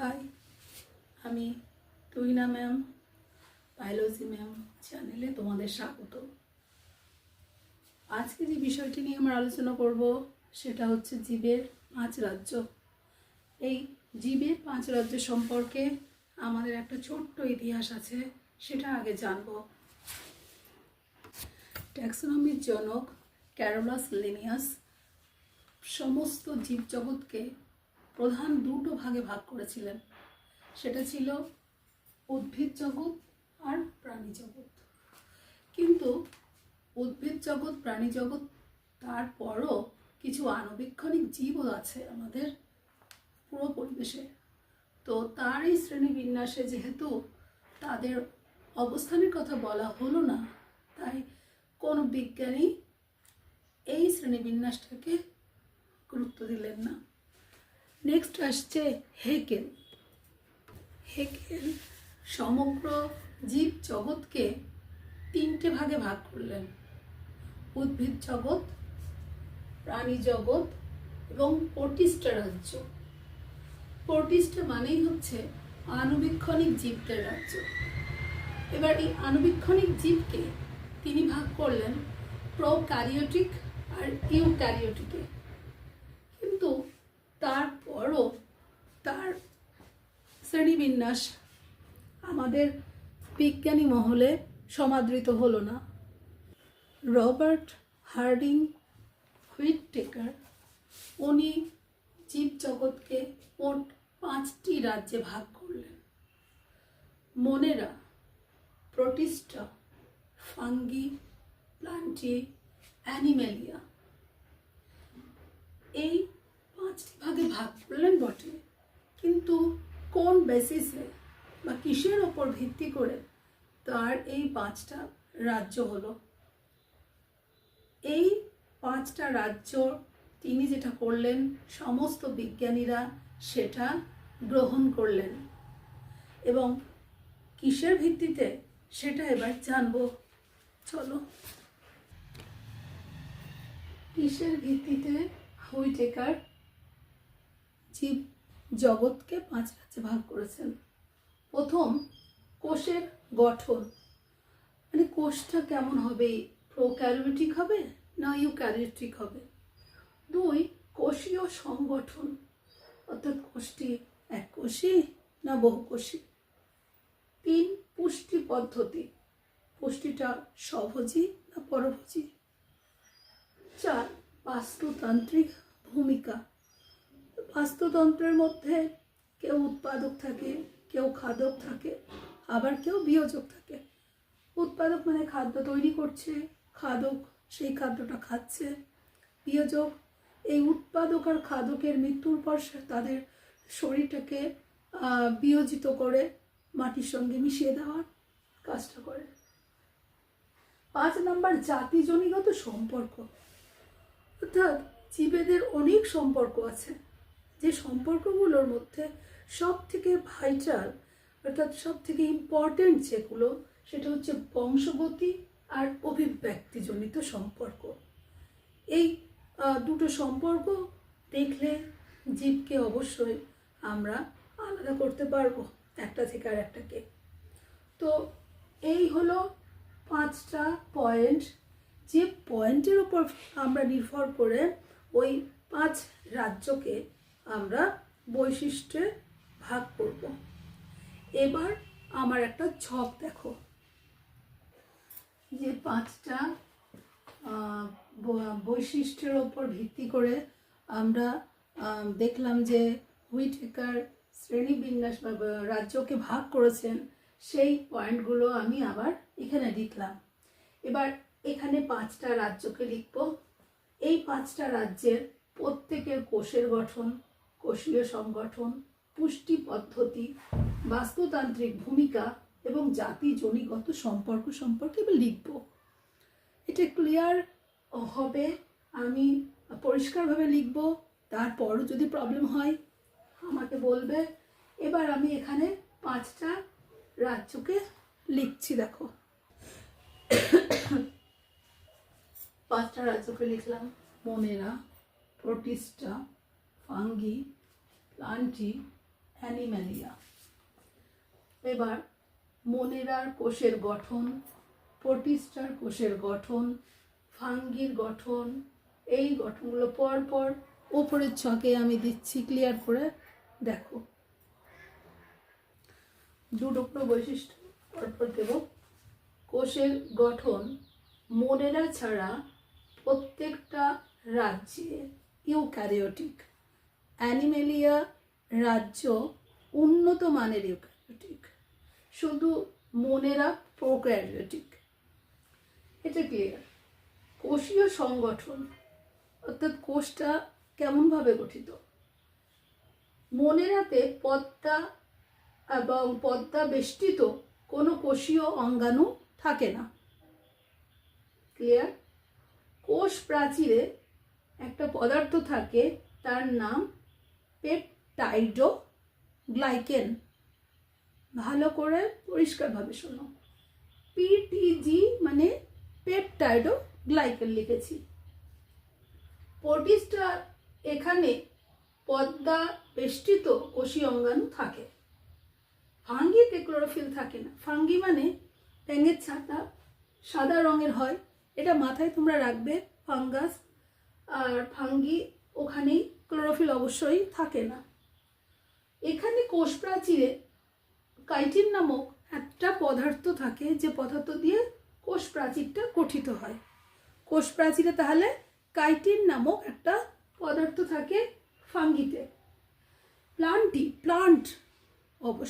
High আমি তুইনা ma'am biology ma'am চ্যানেলে তোমাদের স্বাগত। আজকে যে বিষয়টি নিয়ে আমরা আলোচনা করব, সেটা হচ্ছে জীবের পাঁচ রাজ্য। এই জীবের পাঁচ রাজ্য সম্পর্কে আমাদের একটা ছোট্ট ইতিহাস আছে, সেটা আগে জানব। ট্যাক্সোনমির জনক ক্যারোলাস লিনিয়াস সমস্ত জীবজগৎকে প্রধান দুটো ভাগে ভাগ করেছিলেন। সেটা ছিল উদ্ভিদ জগৎ আর প্রাণী জগৎ। কিন্তু উদ্ভিদ জগৎ, প্রাণী জগৎ, তারপরও কিছু আণুবীক্ষণিক জীবও আছে আমাদের পুরো পরিবেশে। তো তার এই শ্রেণি বিন্যাসে যেহেতু তাদের অবস্থানের কথা বলা হলো না, তাই কোনো বিজ্ঞানী এই শ্রেণীবিন্যাসটাকে গুরুত্ব দিলেন না। নেক্সট আসছে হেকেল হেকেল সমগ্র জীব জগৎকে তিনটে ভাগে ভাগ করলেন। উদ্ভিদ জগৎ, প্রাণী জগৎ এবং পটিস্টা রাজ্য। পটিস্টা মানেই হচ্ছে আনুবীক্ষণিক জীবদের রাজ্য। এবার এই আনুবীক্ষণিক জীবকে তিনি ভাগ করলেন প্রোক্যারিওটিক আর ইউক্যারিওটিকে। কিন্তু তার শ্রেণীবিন্যাস আমাদের বিজ্ঞানী মহলে সমাদৃত হলো না। রবার্ট হার্ডিং হুইটটেকার, উনি জীবজগৎকে মোট পাঁচটি রাজ্যে ভাগ করলেন। Monera Protista Fungi, Plantae, Animalia এই পাঁচটি ভাগে ভাগ করলেন বটে। কিন্তু কোন বেসিসে বা কিসের ওপর ভিত্তি করে তার এই পাঁচটা রাজ্য হলো? এই পাঁচটা রাজ্য তিনি যেটা করলেন, সমস্ত বিজ্ঞানীরা সেটা গ্রহণ করলেন। এবং কিসের ভিত্তিতে সেটা এবার জানব? চলো। কিসের ভিত্তিতে হুইটেকার জীব জগৎকে পাঁচ রাজ্যে ভাগ করেছেন। প্রথম কোষের গঠন। মানে কোষটা কেমন হবে? প্রোক্যারিওটিক হবে না ইউক্যারিওটিক হবে? দুই, কোষীয় সংগঠন। অর্থাৎ কোষটি এক কোষী না বহুকোষী তিন, পুষ্টি পদ্ধতি। পুষ্টিটা স্বভোজী না পরভোজী চার, বাস্তুতান্ত্রিক ভূমিকা। বাস্তুতন্ত্রের মধ্যে কেউ উৎপাদক থাকে, কেউ খাদক থাকে, আবার কেউ বিয়োজক থাকে। উৎপাদক মানে খাদ্য তৈরি করছে, খাদক সেই খাদ্যটা খাচ্ছে। বিয়োজক, এই উৎপাদক আর খাদকের মৃত্যুর পর তাদের শরীরটাকে বিয়োজিত করে, মাটির সঙ্গে মিশিয়ে দেওয়ার কাজটা করে। পাঁচ নাম্বার, জাতিজনিগত সম্পর্ক। অর্থাৎ জীবেদের অনেক সম্পর্ক আছে। যে সম্পর্কগুলোর মধ্যে সব থেকে ভাইটাল অর্থাৎ সব থেকে ইম্পর্টেন্ট যেগুলো, সেটা হচ্ছে বংশগতি আর অভিব্যক্তিজনিত সম্পর্ক। এই দুটো সম্পর্ক দেখলে জীবকে অবশ্যই আমরা আলাদা করতে পারব, একটা থেকে আর একটাকে। তো এই হলো পাঁচটা পয়েন্ট যে পয়েন্টের উপর আমরা নির্ভর করে ওই পাঁচ রাজ্যকে আমরা বৈশিষ্ট্যে ভাগ করব। এবার আমার একটা ছক দেখো। যে পাঁচটা বৈশিষ্ট্যের ওপর ভিত্তি করে আমরা দেখলাম যে হুইটেকার শ্রেণীবিন্যাস বা- রাজ্যকে ভাগ করেছেন, সেই পয়েন্টগুলো আমি আবার এখানে লিখলাম। এবার এখানে পাঁচটা রাজ্যকে লিখব। এই পাঁচটা রাজ্যের প্রত্যেকের কোষের গঠন কোষীয় সংগঠন, পুষ্টি পদ্ধতি, বাস্তুতান্ত্রিক ভূমিকা এবং জাতি জনিগত সম্পর্ক সম্পর্কে এবার লিখব। এটা ক্লিয়ার হবে, আমি পরিষ্কারভাবে লিখব, তারপরও যদি প্রবলেম হয়, আমাকে বলবে। এবার আমি এখানে পাঁচটা রাজ্যকে লিখছি, দেখো। পাঁচটা রাজ্যকে লিখলাম। Monera Protista Fungi Plantae Animalia এবার মনেরার কোষের গঠন, প্রোটিস্টার কোষের গঠন ফাঙ্গির গঠন, এই গঠনগুলো পর পর ওপরের ছকে আমি দিচ্ছি ক্লিয়ার করে দেখো। দু টুকরো বৈশিষ্ট্য পরপর দেব। কোষের গঠন মোনেরা ছাড়া প্রত্যেকটা রাজ্যে ইউক্যারিওটিক। অ্যানিমেলিয়া রাজ্য উন্নত মানের ইউক্যারিওটিক। শুধু মোনেরা প্রোক্যারিওটিক। এটা ক্লিয়ার কোষীয় সংগঠন, অর্থাৎ কোষটা কেমনভাবে গঠিত? মনেরাতে পদ্মা এবং পদ্মা বেষ্টিত কোনো কোষীয় অঙ্গাণু থাকে না। ক্লিয়ার কোষ প্রাচীরে একটা পদার্থ থাকে, তার নাম পেপটাইডো গ্লাইকেন ভালো করে পরিষ্কারভাবে শোনো। পিটিজি মানে পেপটাইডো গ্লাইকেন লিখেছি। প্রোটিস্টা এখানে পদ্মা বেষ্টিত কোষী অঙ্গাণু থাকে। ফাঙ্গিতে ক্লোরোফিল থাকে না। ফাঙ্গি মানে ব্যাঙের ছাতা সাদা রঙের হয়। এটা মাথায় তোমরা রাখবে, ফাঙ্গাস। আর ফাঙ্গি ওখানেই ক্লোরোফিল অবশ্যই থাকে না। এখানে কোষ প্রাচীরে কাইটিন নামক একটা পদার্থ থাকে যে পদার্থ দিয়ে কোষ প্রাচীরটা গঠিত হয়। কোষ প্রাচীরে তাহলে কাইটিন নামক একটা পদার্থ থাকে ফাঙ্গিতে। প্লান্টটি প্লান্ট অবশ্যই